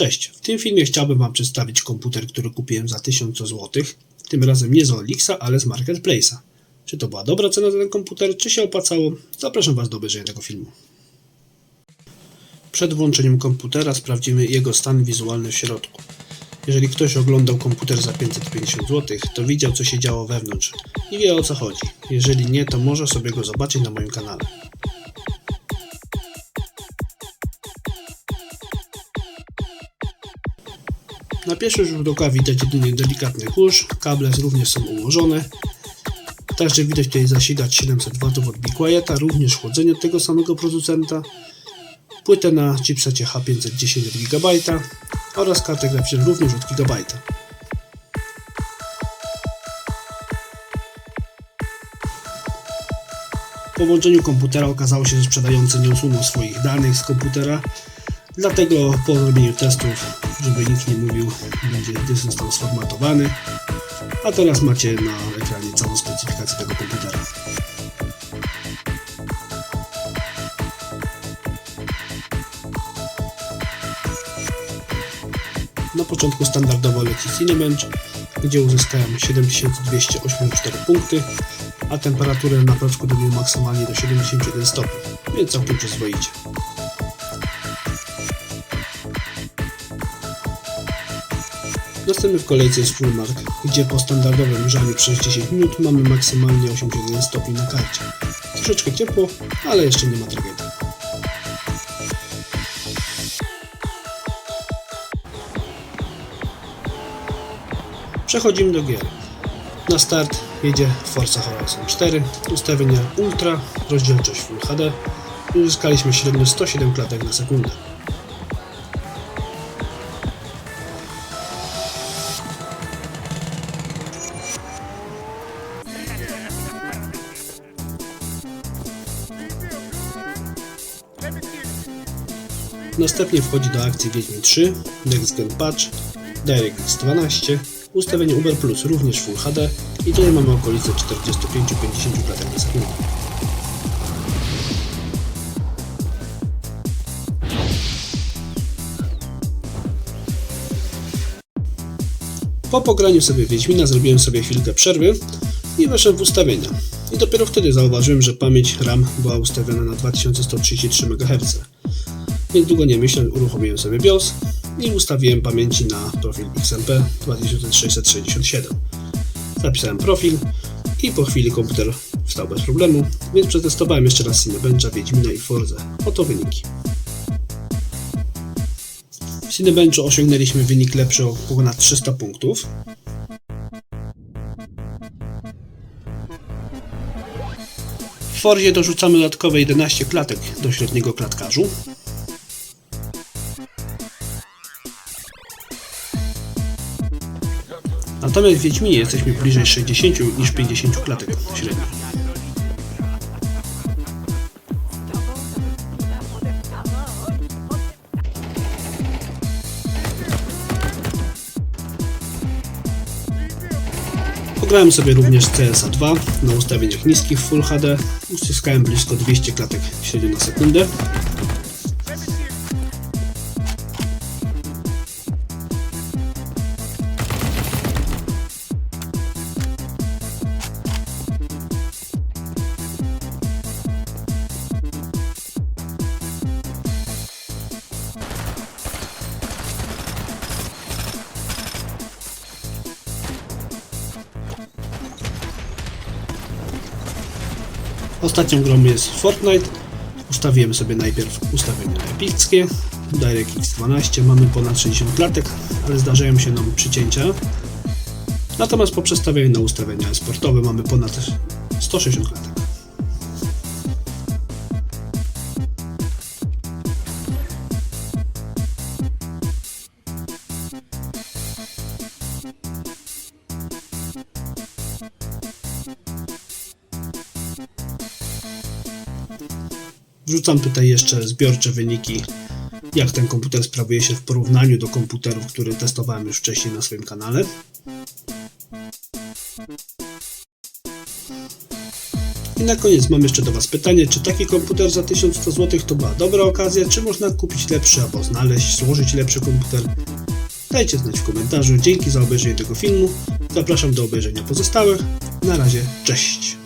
Cześć, w tym filmie chciałbym Wam przedstawić komputer, który kupiłem za 1000 zł. Tym razem nie z Olixa, ale z Marketplace'a. Czy to była dobra cena za ten komputer, czy się opłacało? Zapraszam Was do obejrzenia tego filmu. Przed włączeniem komputera sprawdzimy jego stan wizualny w środku. Jeżeli ktoś oglądał komputer za 550 zł, to widział co się działo wewnątrz i wie o co chodzi. Jeżeli nie, to może sobie go zobaczyć na moim kanale. Na pierwszy rzut oka widać jedynie delikatny kurz, kable również są ułożone. Także widać tutaj zasilacz 700 W od Be Quieta, również chłodzenie od tego samego producenta. Płytę na chipsecie H510 od GB oraz kartę graficzną również od GB. Po włączeniu komputera okazało się, że sprzedający nie usunął swoich danych z komputera, dlatego po zrobieniu testów, żeby nikt nie mówił, będzie został sformatowany, a teraz macie na ekranie całą specyfikację tego komputera. Na początku standardowo leci Cinebench, gdzie uzyskałem 7284 punkty, a temperaturę na proczku dobił maksymalnie do 71 stopni, więc całkiem przyzwoicie. Następny w kolejce jest Fullmark, gdzie po standardowym grzaniu przez 10 minut mamy maksymalnie 81 stopni na karcie. Troszeczkę ciepło, ale jeszcze nie ma tragedii. Przechodzimy do gier. Na start jedzie Forza Horizon 4, ustawienia Ultra, rozdzielczość Full HD uzyskaliśmy średnio 107 klatek na sekundę. Następnie wchodzi do akcji Wiedźmin 3, Next Patch, DirectX 12, ustawienie Uber Plus również Full HD i tutaj mamy okolice 45-50 klatek na sekundę. Po pograniu sobie Wiedźmina zrobiłem sobie chwilkę przerwy i weszłem w ustawienia. I dopiero wtedy zauważyłem, że pamięć RAM była ustawiona na 2133 MHz. Więc długo nie myśląc uruchomiłem sobie BIOS i ustawiłem pamięci na profil XMP 2667. Zapisałem profil i po chwili komputer wstał bez problemu, więc przetestowałem jeszcze raz Cinebencha, Wiedźmina i Forza. Oto wyniki. W Cinebenchu osiągnęliśmy wynik lepszy o ponad 300 punktów. W Forzie dorzucamy dodatkowe 11 klatek do średniego klatkarzu. Natomiast w Wiedźminie jesteśmy bliżej 60 niż 50 klatek średnio. Pograłem sobie również CSA 2 na ustawieniach niskich Full HD. Uzyskałem blisko 200 klatek średnio na sekundę. Ostatnią grą jest Fortnite. Ustawiłem sobie najpierw ustawienia epickie. DirectX 12 mamy ponad 60 klatek, ale zdarzają się nam przycięcia. Natomiast po przestawieniu na ustawienia sportowe mamy ponad 160 klatek. Wrzucam tutaj jeszcze zbiorcze wyniki, jak ten komputer sprawuje się w porównaniu do komputerów, które testowałem już wcześniej na swoim kanale. I na koniec mam jeszcze do Was pytanie, czy taki komputer za 1100 zł to była dobra okazja, czy można kupić lepszy albo znaleźć, złożyć lepszy komputer? Dajcie znać w komentarzu. Dzięki za obejrzenie tego filmu. Zapraszam do obejrzenia pozostałych. Na razie, cześć!